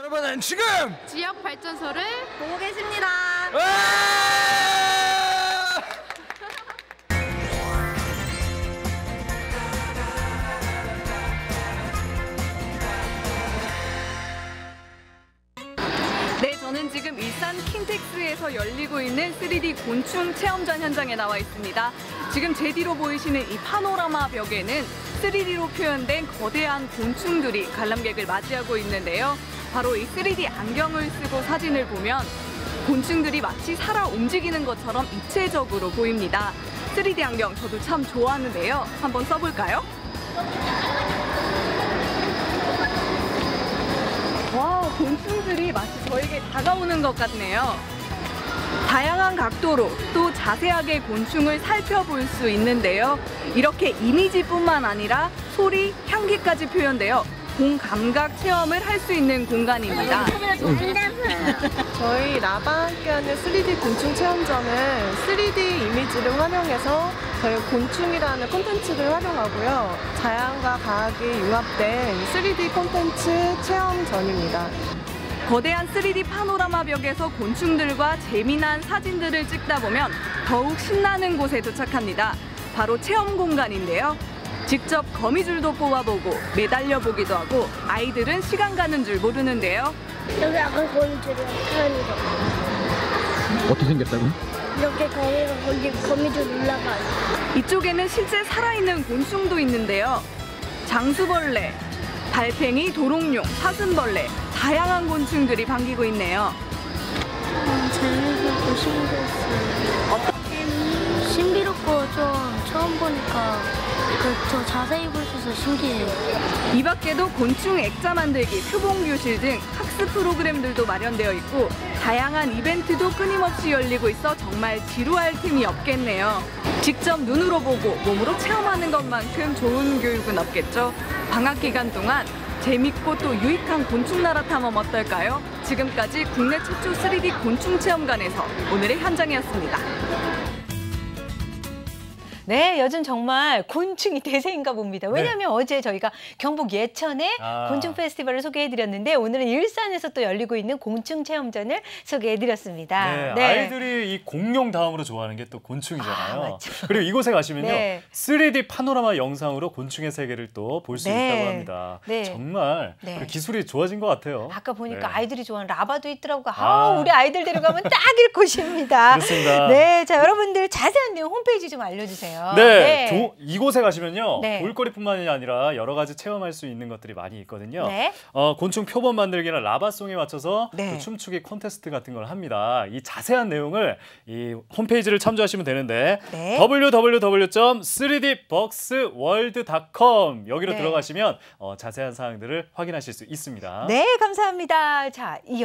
여러분은 지금 지역 발전소를 보고 계십니다. 와! 네, 저는 지금 일산 킨텍스에서 열리고 있는 3D 곤충 체험전 현장에 나와 있습니다. 지금 제 뒤로 보이시는 이 파노라마 벽에는 3D로 표현된 거대한 곤충들이 관람객을 맞이하고 있는데요. 바로 이 3D 안경을 쓰고 사진을 보면 곤충들이 마치 살아 움직이는 것처럼 입체적으로 보입니다. 3D 안경 저도 참 좋아하는데요. 한번 써볼까요? 와, 곤충들이 마치 저에게 다가오는 것 같네요. 다양한 각도로 또 자세하게 곤충을 살펴볼 수 있는데요. 이렇게 이미지뿐만 아니라 소리, 향기까지 표현되어 공감각 체험을 할 수 있는 공간입니다. 저희 라바 함께하는 3D 곤충 체험전은 3D 이미지를 활용해서 저희 곤충이라는 콘텐츠를 활용하고요. 자연과 과학이 융합된 3D 콘텐츠 체험전입니다. 거대한 3D 파노라마 벽에서 곤충들과 재미난 사진들을 찍다 보면 더욱 신나는 곳에 도착합니다. 바로 체험 공간인데요. 직접 거미줄도 뽑아보고 매달려 보기도 하고 아이들은 시간 가는 줄 모르는데요. 여기 아까 거미줄이랑 태연이가 어떻게 생겼다고? 이렇게 거미가 거기 거미줄 올라가 이쪽에는 실제 살아있는 곤충도 있는데요. 장수벌레, 달팽이, 도롱뇽, 사슴벌레, 다양한 곤충들이 반기고 있네요. 재밌었고 신기했어요 신비롭고 좀 처음 보니까 그더 자세히 볼 수 있어서 신기해요 이 밖에도 곤충 액자 만들기, 표본 교실 등 학습 프로그램들도 마련되어 있고 다양한 이벤트도 끊임없이 열리고 있어 정말 지루할 틈이 없겠네요. 직접 눈으로 보고 몸으로 체험하는 것만큼 좋은 교육은 없겠죠. 방학 기간 동안 재밌고 또 유익한 곤충 나라 탐험 어떨까요? 지금까지 국내 최초 3D 곤충 체험관에서 오늘의 현장이었습니다. 네, 요즘 정말 곤충이 대세인가 봅니다. 왜냐하면 어제 저희가 경북 예천에 아. 곤충 페스티벌을 소개해드렸는데 오늘은 일산에서 또 열리고 있는 곤충 체험전을 소개해드렸습니다. 네, 아이들이 이 공룡 다음으로 좋아하는 게또 아, 곤충이잖아요. 맞죠. 그리고 이곳에 가시면요. 네. 3D 파노라마 영상으로 곤충의 세계를 또 볼수 네. 있다고 합니다. 네. 정말 네. 그 기술이 좋아진 것 같아요. 아까 보니까 네. 아이들이 좋아하는 라바도 있더라고요. 아, 아. 우리 아이들 데려가면 딱일 곳입니다. 그렇습니다. 네, 자 여러분들 자세한 내용 홈페이지 좀 알려주세요. 네, 조- 이곳에 가시면요. 네. 볼거리뿐만이 아니라 여러 가지 체험할 수 있는 것들이 많이 있거든요. 네. 어, 곤충 표본 만들기나 라바송에 맞춰서 네. 또 춤추기 콘테스트 같은 걸 합니다. 이 자세한 내용을 이 홈페이지를 참조하시면 되는데 네. www.3dboxworld.com 여기로 네. 들어가시면 어, 자세한 사항들을 확인하실 수 있습니다. 네, 감사합니다. 자, 이